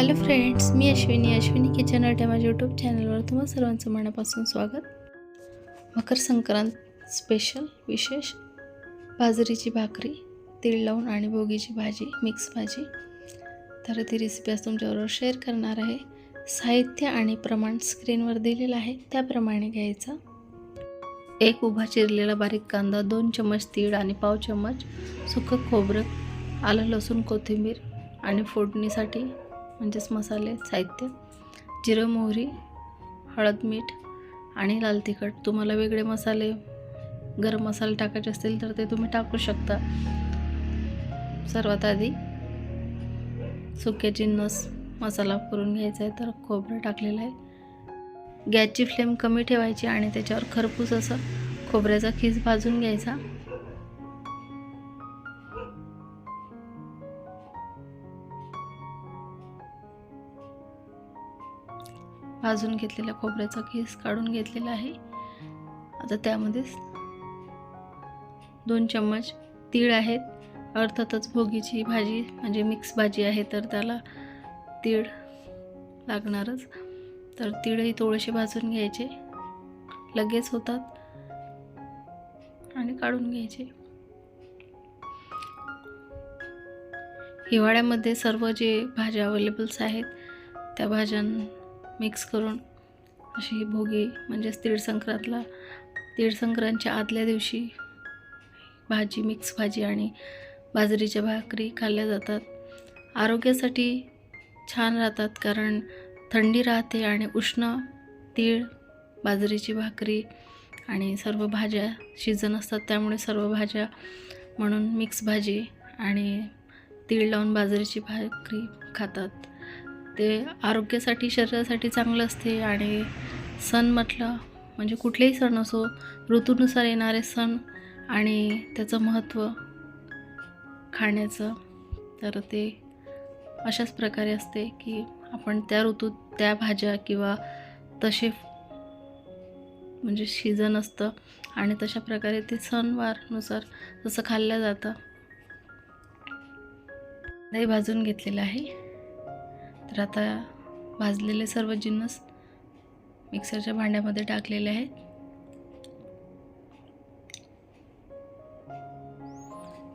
Hello friends मी Ashwini. Ashwini kitchen Adda माझ्या YouTube चॅनलवर तुम्हा सर्वांचं मनापासून स्वागत. मकर संक्रांत स्पेशल विशेष बाजरीची भाकरी तीळ लावून आणि भोगीची भाजी मिक्स भाजी. तर ती रेसिपी आज तुमच्याबरोबर शेअर करणार आहे. साहित्य आणि प्रमाण स्क्रीनवर दिलेलं आहे. त्याप्रमाणे घ्यायचं. एक उभा चिरलेला बारीक कांदा दोन चम्मच तीळ आणि पाव चम्मच सुकं खोबरं आलं लसूण कोथिंबीर आणि फोडणीसाठी म्हणजेच मसाले साहित्य जिरं मोहरी हळद मीठ आणि लाल तिखट. तुम्हाला वेगळे मसाले गरम मसाले टाकायचे असतील तर ते तुम्ही टाकू शकता. सर्वात आधी सुक्या जिन्नस मसाला करून घ्यायचा आहे तर खोबरं टाकलेलं आहे. गॅसची फ्लेम कमी ठेवायची आणि त्याच्यावर खरपूस असं खोबऱ्याचा खीस भाजून घ्यायचा. भाजून घेतलेल्या खोबऱ्याचा केस काढून घेतलेला आहे. आता त्यामध्येच दोन चम्मच तीळ आहेत अर्थातच भोगीची भाजी म्हणजे मिक्स भाजी आहे तर त्याला तीळ लागणारच. तर तीळही थोडेसे भाजून घ्यायचे. लगेच होतात. आणि काढून घ्यायचे. हिवाळ्यामध्ये सर्व जे भाज्या अवेलेबल्स आहेत त्या भाज्यां मिक्स करून अशी भोगी म्हणजेच तीळ संक्रांतला तीळ संक्रांतच्या आदल्या दिवशी भाजी मिक्स भाजी आणि बाजरीच्या भाकरी खाल्ल्या जातात. आरोग्यासाठी छान राहतात कारण थंडी राहते आणि उष्ण तीळ बाजरीची भाकरी आणि सर्व भाज्या शिजन असतात त्यामुळे सर्व भाज्या म्हणून मिक्स भाजी आणि तीळ लावून बाजरीची भाकरी खातात. ते आरोग्यासाठी शरीरासाठी चांगलं असते आणि सण म्हटलं म्हणजे कुठलेही सण असो ऋतूनुसार येणारे सण आणि त्याचं महत्त्व खाण्याचं तर ते अशाच प्रकारे असते की आपण त्या ऋतूत त्या भाज्या किंवा तसे म्हणजे सीझन असतं आणि तशा प्रकारे ते सणवारनुसार जसं खाल्लं जातं. दही भाजून घेतलेलं आहे. तर आता भाजलेले सर्व जिन्नस मिक्सरच्या भांड्यामध्ये टाकलेले आहेत.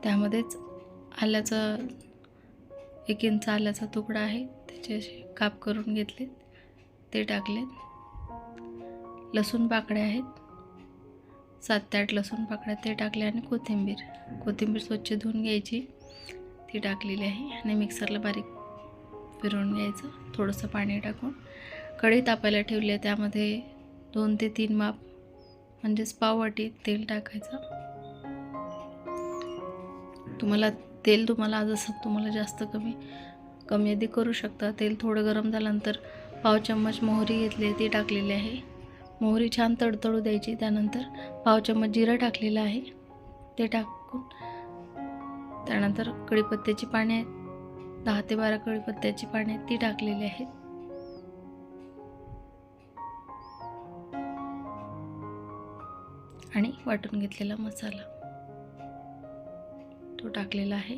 त्यामध्येच आल्याचा एक इंच आल्याचा तुकडा आहे. त्याचे असे काप करून घेतले ते टाकलेत. लसूण पाकडे आहेत. सात ते आठ लसूण पाकळ्या ते टाकले आणि कोथिंबीर. कोथिंबीर स्वच्छ धुवून घ्यायची. ती टाकलेली आहे आणि मिक्सरला बारीक फिरवून घ्यायचं थोडंसं पाणी टाकून. कढई तापायला ठेवली आहे त्यामध्ये दोन ते तीन माप म्हणजेच पाववाटी तेल टाकायचं. तुम्हाला तेल तुम्हाला जसं तुम्हाला जास्त कमी कमी अधिक करू शकता. तेल थोडं गरम झाल्यानंतर पाव चम्मच मोहरी घेतली ती टाकलेली आहे. मोहरी छान तडतडू द्यायची त्यानंतर पाव चम्मच जिरं टाकलेलं आहे ते टाकून त्यानंतर कढीपत्त्याची पाने दहा ते बारा कळीपत्त्याची पाने आहेत ती टाकलेली आहेत. आणि वाटून घेतलेला मसाला. तो टाकलेला आहे.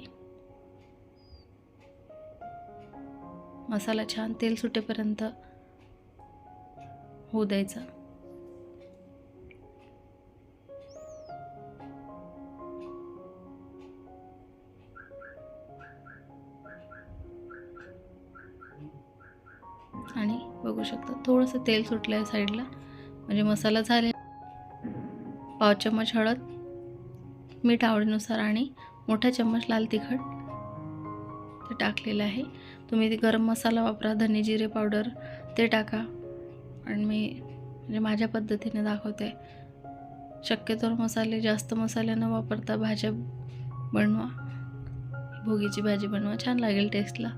मसाला छान तेल सुटेपर्यंत होऊ द्यायचा. आणि बघू शकता थोडंसं तेल सुटलं आहे साईडला. म्हणजे मसाला झाले. पाव चम्मच हळद मीठ आवडीनुसार आणि मोठा चम्मच लाल तिखट ते टाकलेलं आहे. तुम्ही ते गरम मसाला वापरा धने जिरे पावडर ते टाका. आणि मी म्हणजे माझ्या पद्धतीने दाखवते. शक्यतोवर मसाले जास्त मसाले न वापरता भाज्या बनवा. भोगीची भाजी बनवा छान लागेल टेस्टला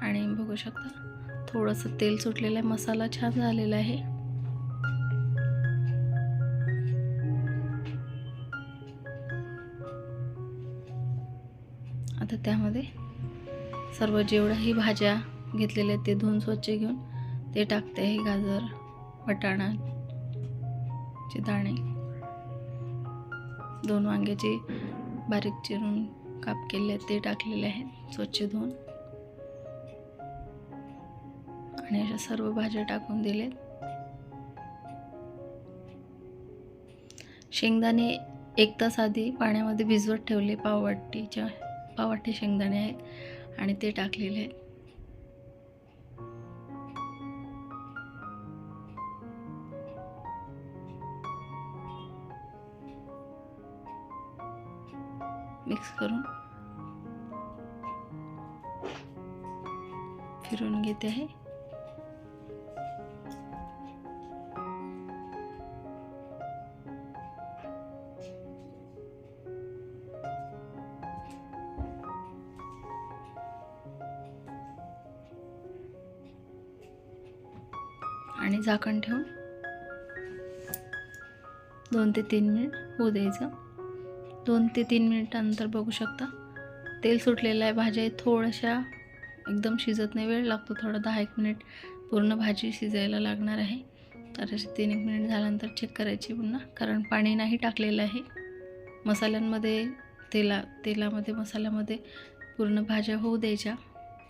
आणि बघू शकता. थोडंसं तेल सुटलेलं आहे मसाला छान झालेला आहे. आता त्यामध्ये सर्व जेवढ्याही भाज्या घेतलेल्या आहेत ते धुवून स्वच्छ घेऊन ते टाकते आहे गाजर वटाणा चे दाणे. दोन वांग्याचे बारीक चिरून काप केले आहेत ते टाकलेले आहेत स्वच्छ धुवून. आणि अशा सर्व भाज्या टाकून दिलेत. शेंगदाणे एक तास आधी पाण्यामध्ये भिजवत ठेवले. पाववाटीच्या पाववाटी शेंगदाणे आहेत आणि ते टाकलेले आहेत. मिक्स करून फिरून घेते आहे आणि झाकण ठेवून दोन ते तीन मिनिट होऊ द्यायचं. दोन ते तीन मिनिटानंतर बघू शकता. तेल सुटलेलं आहे भाज्या थोड्याशा. एकदम शिजत नाही वेळ लागतो थोडा दहा एक मिनिट पूर्ण भाजी शिजायला लागणार आहे. तर असे तीन एक मिनिट झाल्यानंतर चेक करायची पुन्हा कारण पाणी नाही टाकलेलं आहे. मसाल्यांमध्ये तेला तेलामध्ये मसाल्यामध्ये पूर्ण भाज्या होऊ द्यायच्या.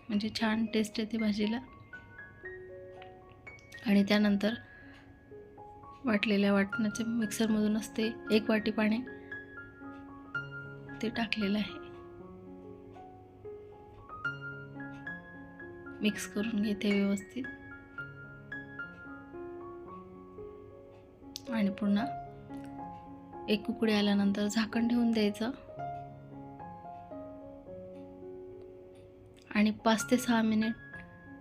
म्हणजे छान टेस्ट येते भाजीला. आणि त्यानंतर वाटलेल्या वाटण्याच्या मिक्सरमधूनच ते एक वाटी पाणी. ते टाकलेलं आहे. मिक्स करून घेते व्यवस्थित. आणि पुन्हा एक उकडी आल्यानंतर झाकण ठेवून द्यायचं. आणि पाच ते सहा मिनिट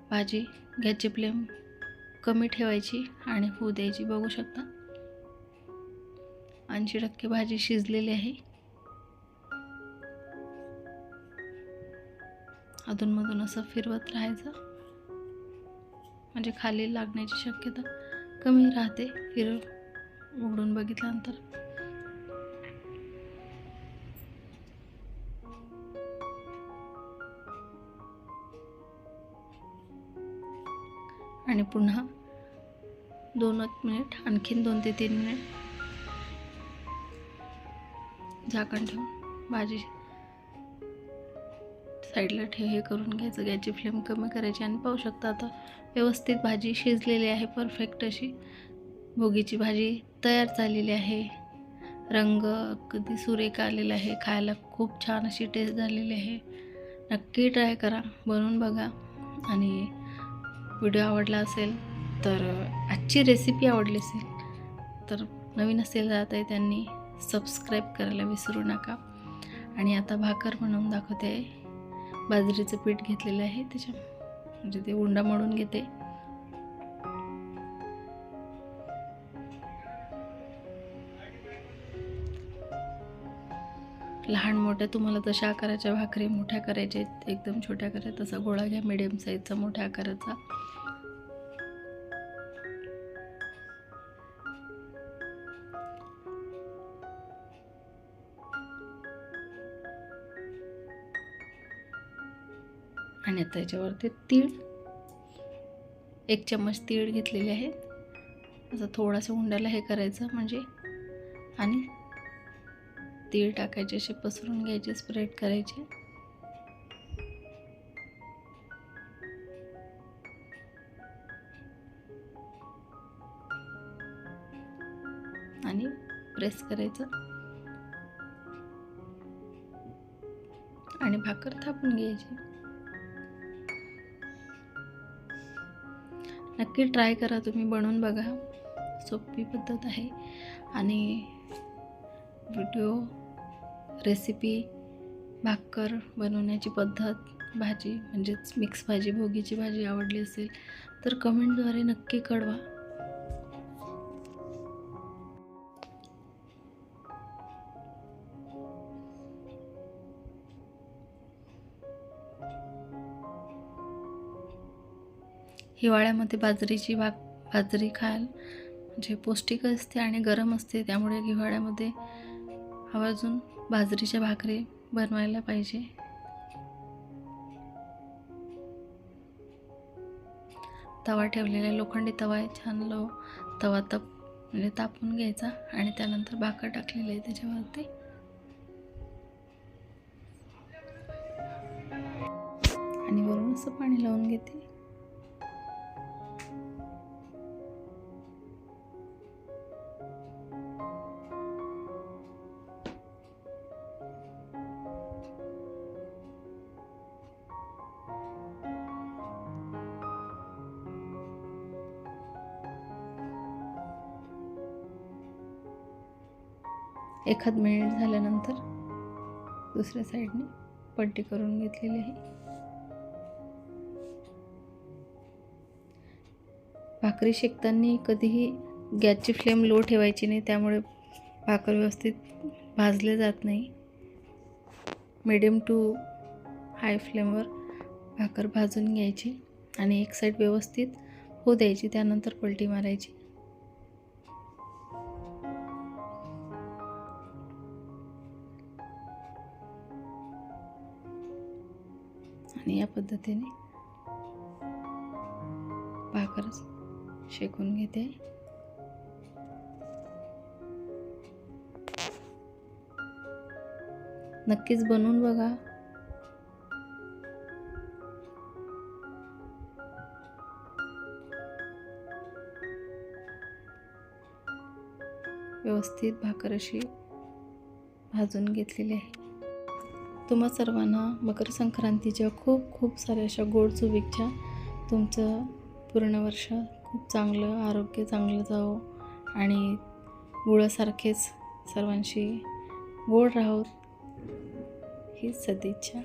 भाजी गॅसची फ्लेम कमी ठेवायची आणि होऊ द्यायची. बघू शकता. ऐंशी टक्के भाजी शिजलेली आहे. अधूनमधून असं फिरवत राहायचं. म्हणजे खाली लागण्याची शक्यता कमी राहते. फिर उघडून बघितल्यानंतर. आणि पुन्हा दोनच मिनिट आणखीन दोन ते तीन मिनिट. झाकण ठेवून भाजी साईडला ठेव हे करून घ्यायचं. गॅसची फ्लेम कमी करायची आणि पाहू शकता आता व्यवस्थित भाजी शिजलेली आहे परफेक्ट अशी. भोगीची भाजी तयार झालेली आहे. रंग कधी सुरेख आलेला आहे. खायला खूप छान अशी टेस्ट झालेली आहे. नक्की ट्राय करा. बनवून बघा. आणि व्हिडिओ आवडला असेल तर आजची रेसिपी आवडली असेल तर नवीन असेल जात आहे त्यांनी सबस्क्राईब करायला विसरू नका. आणि आता भाकर म्हणून दाखवते. आहे बाजरीचं पीठ घेतलेलं आहे त्याच्या म्हणजे ते उंडा मळून घेते. लहान मोठ्या तुम्हाला तशा आकाराच्या भाकरी मोठ्या करायच्या आहेत एकदम छोट्या करायच्या तसा गोळा घ्या मिडियम साईजचा मोठ्या आकाराचा. आणि आता याच्यावरती तीळ. एक चम्मच तीळ घेतलेले आहे. असं थोडासा हुंड्याला हे करायचं म्हणजे. आणि तीळ टाकायचे असे पसरून घ्यायचे स्प्रेड करायचे. आणि प्रेस करायचं. आणि भाकर थापून घ्यायची. नक्की ट्राय करा तुम्ही बनवून बघा. सोपी पद्धत आहे. आणि व्हिडिओ रेसिपी भाकर बनवण्याची पद्धत भाजी म्हणजेच मिक्स भाजी भोगीची भाजी आवडली असेल तर कमेंटद्वारे नक्की कळवा. हिवाळ्यामध्ये बाजरीची भाक बाजरी खायला म्हणजे पौष्टिक असते आणि गरम असते त्यामुळे हिवाळ्यामध्ये आवर्जून बाजरीच्या भाकरी बनवायला पाहिजे. तवा ठेवलेला आहे, लोखंडी तवा आहे छान लो तवा तप म्हणजे तापून घ्यायचा आणि त्यानंतर भाकर टाकलेली आहे त्याच्यावरती. आणि वरून असं पाणी लावून घेते. एखाद मिनिट झाल्यानंतर दुसऱ्या साईडने पलटी करून घेतलेली आहे. भाकरी शेकताना कधीही गॅसची फ्लेम लो ठेवायची नाही त्यामुळे भाकर व्यवस्थित भाजले जात नाही. मिडियम टू हाय फ्लेमवर भाकर भाजून घ्यायची आणि एक साईड व्यवस्थित होऊ द्यायची त्यानंतर पलटी मारायची. आणि या पद्धतीने भाकर शेकून घेते. नक्कीच बनवून बघा. व्यवस्थित भाकर अशी भाजून घेतलेली आहे. तुम्हा सर्वांना मकर संक्रांतीच्या खूप खूप साऱ्या अशा गोड शुभेच्छा. तुमचं पूर्ण वर्ष खूप चांगलं आरोग्य चांगलं जावो आणि गुळासारखेच सर्वांशी गोड राहोत ही सदिच्छा.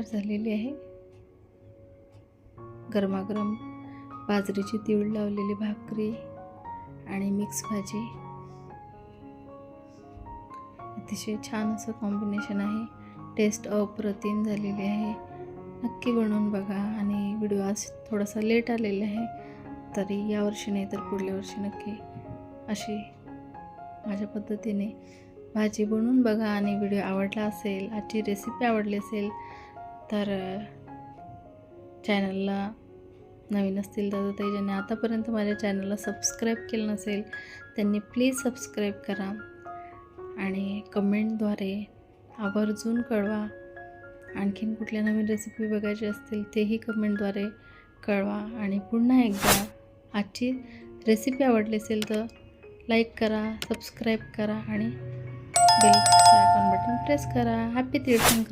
तयार झालेली आहे. गरमागरम बाजरीची तीळ लावलेली भाकरी आणि मिक्स भाजी. अतिशय छान असं कॉम्बिनेशन आहे. टेस्ट अप्रतिम झालेली आहे. नक्की बनवून बघा आणि व्हिडिओ आज थोडासा लेट आलेला आहे. तरी यावर्षी नाही तर पुढल्या वर्षी नक्की अशी माझ्या पद्धतीने भाजी बनवून बघा आणि व्हिडिओ आवडला असेल आजची रेसिपी आवडली असेल तर चॅनलला नवीन असतील तर ते ज्यांनी आतापर्यंत माझ्या चॅनलला सबस्क्राईब केलं नसेल त्यांनी प्लीज सबस्क्राईब करा आणि कमेंटद्वारे आवर्जून कळवा. आणखीन कुठल्या नवीन रेसिपी बघायची असतील तेही कमेंटद्वारे कळवा. आणि पुन्हा एकदा आजची रेसिपी आवडली असेल तर लाईक करा सबस्क्राईब करा आणि बेल आयकॉन बटन प्रेस करा. हॅपी तीर्थंकर